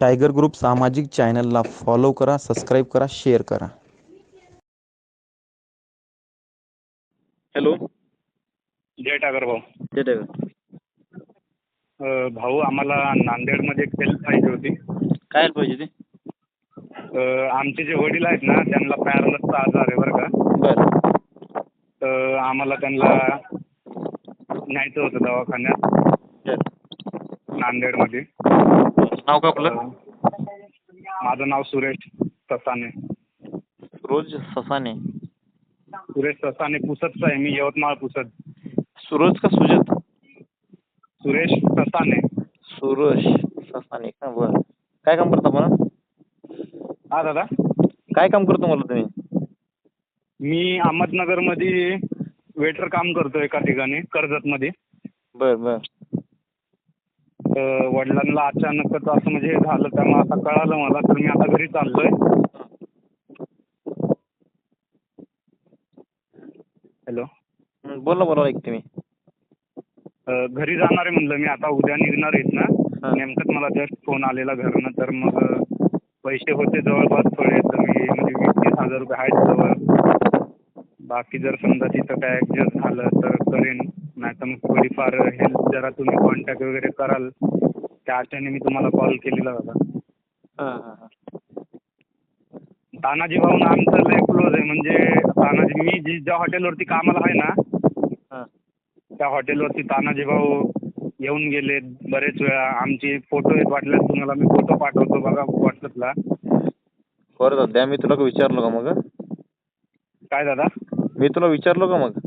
Tiger group सामाजिक चॅनलला follow करा सबस्क्राईब करा शेअर करा. हॅलो. जय टागर भाऊ. जय अ, भाऊ आम्हाला नांदेडमध्ये एक हेल्प पाहिजे होती. काय help पाहिजे ते अ, आमचे जे वडील आहेत ना त्यांना पॅरलसचा आजार आहे बरं का. बरं. तर आम्हाला त्यांना न्यायचं होतं दवाखान्यात. बरं. नांदेडमध्ये. नाव का अ, आपलं? माझं नाव सुरेश ससाने. रोज ससाने? सुरेश ससाने पुसदचा आहे मी यवतमाळ पुसद सुरोज का सुजत? सुरेश ससाने. सुरोज ससाने का? बरं. काय काम करता मला हा दादा. काय काम करतो मला तुम्ही? मी अहमदनगरमध्ये वेटर काम करतो एका ठिकाणी कर्जतमध्ये. बरं बरं. तर वडिलांना अचानकच असं म्हणजे हे झालं त्यामुळे आता कळालं मला तर मी आता घरी चाललोय हॅलो. हं, बोला बोला ऐकते मी. अ, घरी जाणार आहे म्हणलं मी आता उद्या निघणार आहेत ना. हां. नेमकंच मला जस्ट फोन आलेला घरनं तर मग अ, पैसे होते जवळपास थोडे तर मी म्हणजे वीस तीस हजार रुपये आहेत जवळ. बाकी जर समजा तिथं काय ॲडजस्ट झालं तर करेन. नाही तर मग थोडीफार हेल्प जरा तुम्ही कॉन्टॅक्ट वगैरे कराल. त्या आशेने मी तुम्हाला कॉल केलेला होता. हां हां हां. तानाजी भाऊन आमचं लय क्लोज आहे. म्हणजे तानाजी मी जी ज्या हॉटेलवरती कामाला आहे ना हां. त्या हॉटेलवरती तानाजी भाऊ येऊन गेले बरेच वेळा. आमचे फोटो आहेत वाटल्यास तुम्हाला मी फोटो पाठवतो बघा व्हॉट्सअपला बरं दादा मी तुला विचारलो का मग? काय दादा? मी तुला विचारलो का मग?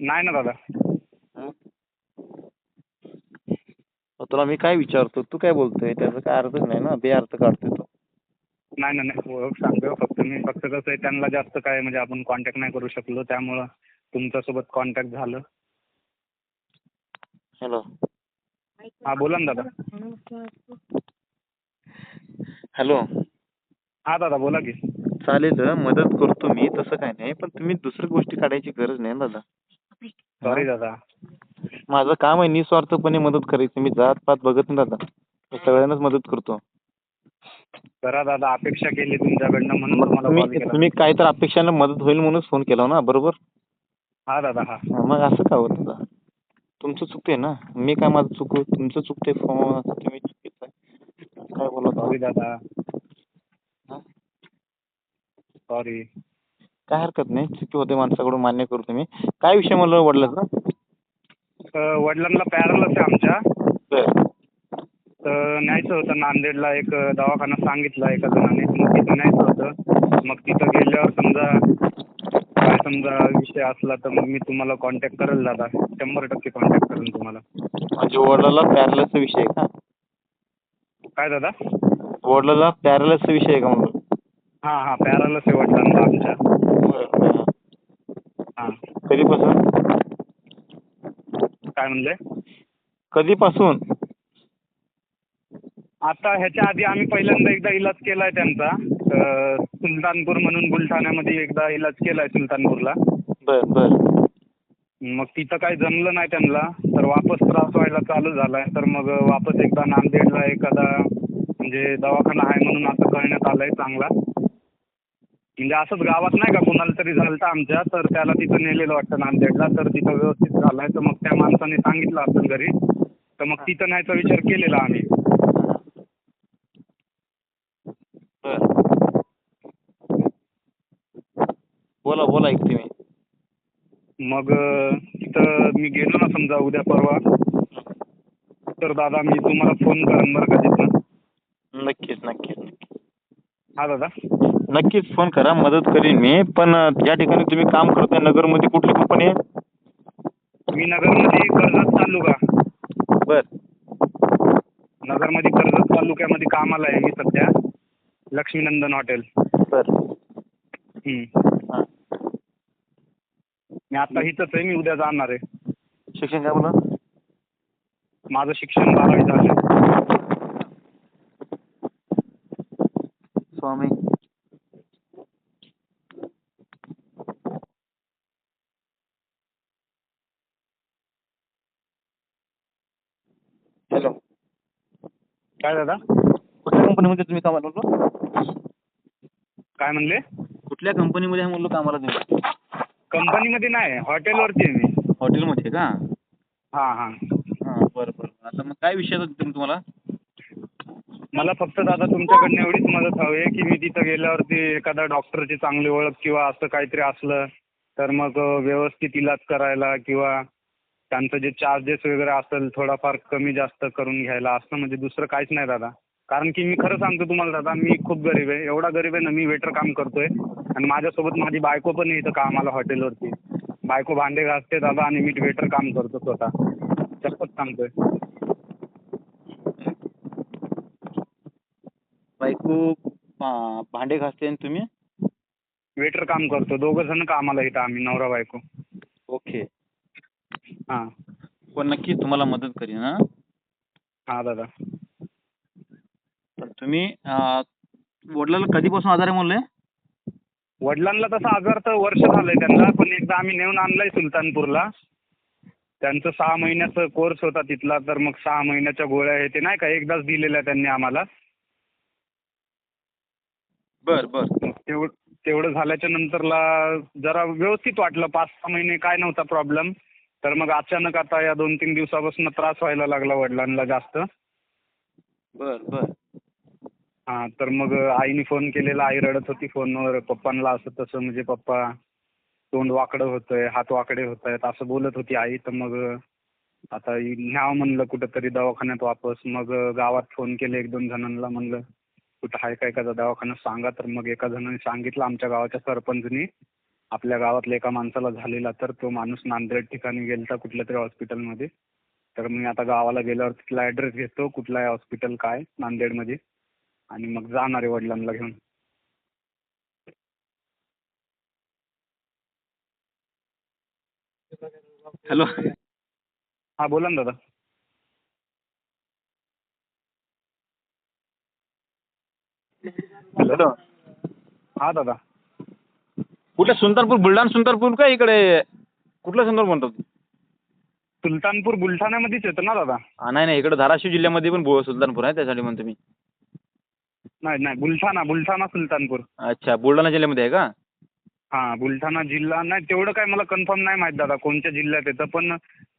नाही ना दादा. हं? मग तुला मी काय विचारतो? तू काय बोलतोय? त्याचा काय अर्थच नाही ना? बेअर्थ काढतोय तू. नाही ना नाही. ओळख सांगतो फक्त मी. फक्त कसं आहे त्यांना जास्त काय म्हणजे आपण कॉन्टॅक्ट नाही करू शकलो. त्यामुळं तुमच्यासोबत कॉन्टॅक्ट झालं. हॅलो हां बोला ना दादा. हॅलो हां दादा बोला की. चालेल मदत करतो मी. तसं काय नाही. पण तुम्ही दुसऱ्या गोष्टी काढायची गरज नाही ना दादा. सॉरी दादा. माझं काम आहे निस्वार्थपणे मदत करायची. मी जात पात बघत नाही दादा. मी सगळ्यांनाच मदत करतो. करा दादा अपेक्षा केली तुमच्याकडनं म्हणून तुम्हाला तुम्ही केला. तुम्ही काय तर अपेक्षानं मदत होईल म्हणूनच फोन केला ना बरोबर? हां दादा हां. हा, मग असं का होतं दादा? तुमचं चुकते ना? मी काय माझं चुकू तुमचं चुकते फोन तुम्ही चुकीचं आहे. काय बोलत सॉरी दादा. हा? सॉरी काय हरकत नाही चुकी होते माणसाकडून मान्य करतो मी काय विषय म्हणलं वडिलाचा वडिलांना पॅरलस आहे आमच्या. बरं. तर न्यायचं होतं नांदेडला एक दवाखाना सांगितला एका जणाने. मग तिथं न्यायचं होतं. मग तिथं गेल्यावर समजा काय समजा विषय असला तर मग मी तुम्हाला कॉन्टॅक्ट करेल दादा. शंभर टक्के कॉन्टॅक्ट करेन तुम्हाला. म्हणजे वडिलाला पॅरलसचा विषय आहे का? काय दादा? वडिलाला पॅरलसचा विषय आहे का म्हणून? हां हां पॅरलस आहे वडिलांना आमच्या. बरं हां. कधीपासून? काय म्हणले? कधीपासून? आता ह्याच्या आधी आम्ही पहिल्यांदा एकदा इलाज केला आहे त्यांचा सुलतानपूर म्हणून बुलढाण्यामध्ये एकदा इलाज केला आहे सुलतानपूरला. बरं बरं. मग तिथं काही जमलं नाही त्यांना. तर वापस त्रास व्हायला चालू झाला आहे तर मग वापस एकदा नांदेडला एखादा म्हणजे दवाखाना आहे म्हणून आता कळण्यात आलं आहे चांगला. म्हणजे असंच गावात नाही का कोणाला तरी झालं आमच्या तर त्याला तिथं नेलेलं वाटतं नांदेडला. तर तिथं व्यवस्थित झालं आहे तर मग त्या माणसाने सांगितलं असेल घरी. तर मग तिथं न्यायचा विचार केलेला आम्ही. बरं. बोला बोला ऐकते मी मग तिथं मी गेलो ना समजा उद्या परवा. तर दादा मी तुम्हाला फोन करेन बरं का तिथं नक्कीच नक्कीच. हा दादा. नक्कीच फोन करा मदत करीन मी. पण ज्या ठिकाणी तुम्ही काम करताय नगरमध्ये कुठली कंपनी आहे? मी नगरमध्ये कर्जत तालुका. बर. नगरमध्ये कर्जत तालुक्यामध्ये कामाला आहे मी सध्या. लक्ष्मीनंदन हॉटेल. बर. हं. हां. मी आता इथंच आहे मी उद्या जाणार आहे. शिक्षण काय बोला माझं शिक्षण बारावी झालं स्वामी हॅलो काय दादा? कंपनीमध्ये तुम्ही कामाला म्हणलो काय म्हणले? कुठल्या कंपनीमध्ये आहे म्हणलो कामाला तुम्ही? कंपनीमध्ये नाही हॉटेलवरती आहे मी. हॉटेलमध्ये का? हां हां. हां बरं बरं. आता मग काय विषय होता तुम्ही तुम्हाला? मला फक्त दादा तुमच्याकडनं एवढीच मदत हवी आहे की मी तिथं गेल्यावरती एखादा डॉक्टरची चांगली ओळख किंवा असं काहीतरी असलं तर मग व्यवस्थित इलाज करायला किंवा त्यांचं जे चार्जेस वगैरे असेल थोडाफार कमी जास्त करून घ्यायला असं म्हणजे दुसरं काहीच नाही दादा. कारण की मी खरं सांगतो तुम्हाला दादा मी खूप गरीब आहे. एवढा गरीब आहे ना मी वेटर काम करतोय. आणि माझ्यासोबत माझी बायको पण आहे इथं कामाला हॉटेलवरती. बायको भांडे घासते दादा आणि मी वेटर काम करतो स्वतः. शपथ सांगतोय. बायको अं, भांडे घासते आणि तुम्ही? वेटर काम करतो. दोघं जण कामाला इथं आम्ही नवरा बायको. ओके हां. पण नक्की तुम्हाला मदत करीन हां. हां दादा. पण तुम्ही अं, वडिलांना कधीपासून आजार आहे म्हणले? वडिलांना तसा आजार तर वर्ष झालंय त्यांना पण एकदा आम्ही नेऊन आणलाय सुलतानपूरला. त्यांचं सहा महिन्याचा कोर्स होता तिथला तर मग सहा महिन्याच्या गोळ्या हे ते नाही का एकदाच दिलेल्या त्यांनी आम्हाला. बर बर. मग तेवढं तेवढं झाल्याच्या नंतरला जरा व्यवस्थित वाटलं पाच सहा महिने काय नव्हता प्रॉब्लेम तर मग अचानक आता या दोन तीन दिवसापासून त्रास व्हायला लागला वडिलांना जास्त. बर बर. हां तर मग आईने फोन केलेला आई रडत होती फोनवर पप्पांना असं तसं म्हणजे पप्पा तोंड वाकडं होतंय हात वाकडे होत आहेत असं बोलत होती आई. तर मग आता न्यावं म्हणलं कुठंतरी दवाखान्यात वापस. मग गावात फोन केले एक दोन जणांना म्हणलं कुठं आहे काय एखादा दवाखाना सांगा. तर मग एका जणाने सांगितलं आमच्या गावाच्या सरपंचनी. आपल्या गावातल्या एका माणसाला झालेला तर तो माणूस नांदेड ठिकाणी गेलता कुठल्या तरी हॉस्पिटलमध्ये. तर मी आता गावाला गेल्यावर तिथला ॲड्रेस घेतो कुठलं आहे हॉस्पिटल काय नांदेडमध्ये. आणि मग जाणार आहे वडिलांना घेऊन. हॅलो. हां बोला ना दादा. हॅलो. हां दादा. कुठलं सुलतानपूर बुलढाणा सुलतानपूर का इकडे? कुठलं सुंदर म्हणतो सुलतानपूर बुलढाण्यामध्येच येतं ना दादा. हा, नाही नाही इकडे धाराशिव जिल्ह्यामध्ये पण बु- सुलतानपूर आहे त्यासाठी म्हणतो मी. नाही नाही बुलढाणा बुलढाणा सुलतानपूर. अच्छा बुलढाणा जिल्ह्यामध्ये आहे का? हां बुलढाणा जिल्हा नाही तेवढं काय मला कन्फर्म नाही माहीत दादा कोणत्या जिल्ह्यात येतं पण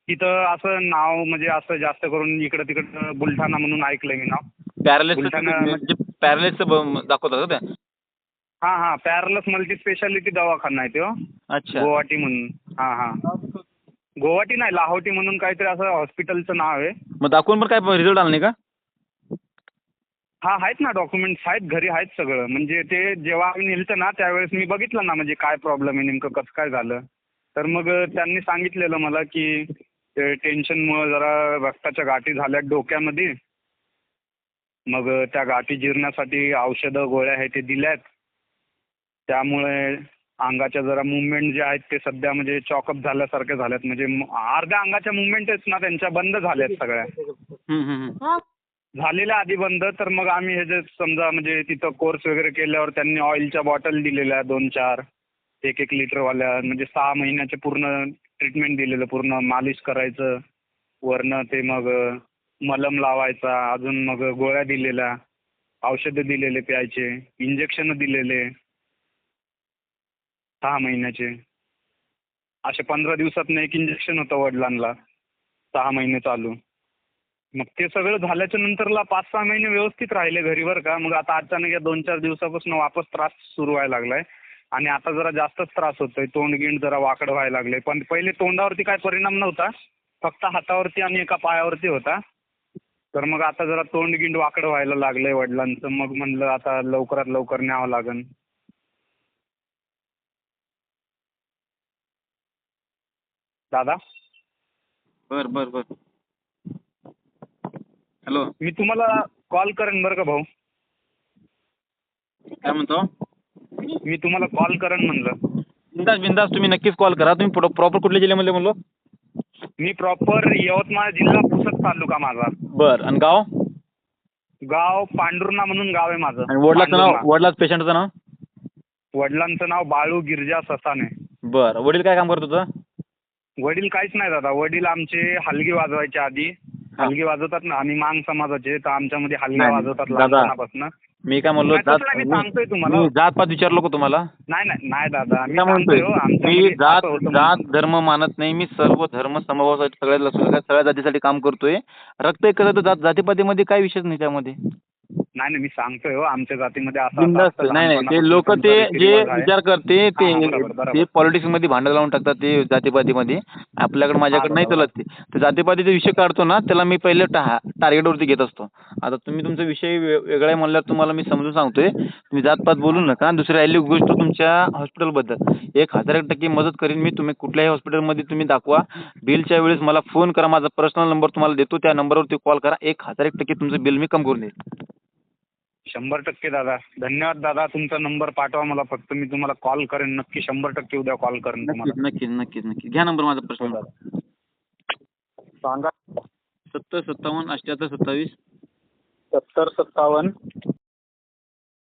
तिथं असं नाव म्हणजे असं जास्त करून इकडं तिकडं बुलढाणा म्हणून ऐकलंय मी नाव. पॅरालिस बुलढाणा- म्हणजे पॅरालिसचं दाखवतात का त्या? हां हां. पॅरलस मल्टी स्पेशालिटी दवाखाना आहे तो. अच्छा. गुवाहाटी म्हणून. हां हां. गुवाहाटी नाही लाहोटी म्हणून काहीतरी असं हॉस्पिटलचं नाव आहे. मग दाखवून पण काय रिझल्ट आला नाही का? हा आहेत ना डॉक्युमेंट्स आहेत घरी आहेत सगळं. म्हणजे ते जेव्हा आम्ही नेलतं ना त्यावेळेस मी बघितलं ना म्हणजे काय प्रॉब्लेम आहे नेमकं कसं काय झालं. तर मग त्यांनी सांगितलेलं मला की ते टेन्शनमुळं जरा रक्ताच्या गाठी झाल्यात डोक्यामध्ये. मग त्या गाठी जिरण्यासाठी औषधं गोळ्या आहेत ते दिल्यात. त्यामुळे अंगाच्या जरा मुवमेंट जे आहेत ते सध्या म्हणजे चॉकअप झाल्यासारखे झाल्यात म्हणजे अर्ध्या अंगाच्या मुवमेंटच ना त्यांच्या बंद झाल्यात सगळ्या. हम्म, हम्म, हम्म. झालेल्या आधी बंद तर मग आम्ही हे जे समजा म्हणजे तिथं कोर्स वगैरे केल्यावर त्यांनी ऑइलच्या बॉटल दिलेल्या दोन चार एक एक लिटरवाल्या म्हणजे सहा महिन्याचे पूर्ण ट्रीटमेंट दिलेलं पूर्ण मालिश करायचं. वरनं ते मग मलम लावायचा अजून मग गोळ्या दिलेल्या. औषधं दिलेले प्यायचे इंजेक्शन दिलेले. सहा महिन्याचे. असे पंधरा दिवसातनं एक इंजेक्शन होतं वडिलांना. सहा महिने चालू. मग ते सगळं झाल्याच्या नंतरला पाच सहा महिने व्यवस्थित राहिले घरी बरं का. मग आता अचानक या दोन चार दिवसापासून वापस त्रास सुरू व्हायला लागलाय. आणि आता जरा जास्तच त्रास होतोय. तोंड गिंड जरा वाकड व्हायला लागले पण पहिले तोंडावरती काय परिणाम नव्हता. फक्त हातावरती आणि एका पायावरती होता. तर मग आता जरा तोंड गिंड वाकड व्हायला लागलंय वडिलांचं. मग म्हणलं आता लवकरात लवकर न्यावं लागन. दादा? बर बर बर. हॅलो मी तुम्हाला कॉल करेन बरं का भाऊ? काय म्हणतो? मी तुम्हाला कॉल करेन म्हणलं. बिंदास बिंदास तुम्ही नक्कीच कॉल करा. तुम्ही प्रॉपर कुठल्या जिल्ह्यामध्ये म्हणलो मी प्रॉपर यवतमाळ जिल्हा पुसद तालुका माझा. बर आणि गाव? गाव पांडुर्णा म्हणून गाव आहे माझं. आणि वडिलाचं नाव पांडुर्णा. वडिलाचं पेशंटचं नाव? वडिलांचं नाव बाळू गिरजा ससाने. बर वडील काय काम करत होतं? वडील काहीच नाही दादा. वडील आमचे हलगी वाजवायचे आधी. हलगी वाजवतात ना. आम्ही मांग समाजाचे तर आमच्यामध्ये हलग्या नाही, वाजवतात दादा, लहानपणापासून. मी काय म्हणलो नाही, तसं जात नाही, मी सांगतोय तुम्हाला. मी जात पात विचारलो का तुम्हाला? नाही नाही नाही दादा. मी म्हणतोय? सांगतोय हो, मी आमच्यामध्ये जात असं होतं जात म्हणून. धर्म मानत नाही. मी सर्व धर्म समभावासाठी सगळ्या सगळ्या सगळ्या जातीसाठी काम करतोय. रक्त एक करत जात जातीपातीमध्ये काय विषयच नाही त्यामध्ये? नाही नाही मी सांगतोय हो आमच्या जातीमध्ये असं नाही नाही ते लोक ते जे. विचार करते ते पॉलिटिक्समध्ये भांडण लावून टाकतात ते जातीपातीमध्ये. आपल्याकडे माझ्याकडे नाही. चालत ते. जातीपातीचा विषय काढतो ना त्याला मी पहिले टार्गेटवरती घेत असतो. आता तुम्ही तुमचा विषय वेगळा आहे म्हणल्यावर तुम्हाला मी समजून सांगतोय. तुम्ही जातपात बोलू नका. दुसरी राहिली गोष्ट तुमच्या हॉस्पिटलबद्दल एक हजार एक टक्के मदत करीन मी. तुम्ही कुठल्याही हॉस्पिटलमध्ये तुम्ही दाखवा. बिलच्या वेळेस मला फोन करा. माझा पर्सनल नंबर तुम्हाला देतो. त्या नंबरवरती कॉल करा. एक हजार एक टक्के तुमचं बिल मी कम करून देईल शंभर टक्के दादा. धन्यवाद दादा तुमचा नंबर पाठवा मला फक्त. मी तुम्हाला कॉल करेन. नक्की शंभर टक्के उद्या कॉल करेन नक्कीच तुम्हाला. नक्कीच नक्कीच नक्कीच. घ्या नंबर माझा पर्सनल सांगा. सत्तर सत्तावन्न अठ्ठ्याहत्तर सत्तावीस. सत्तर सत्तावन्न.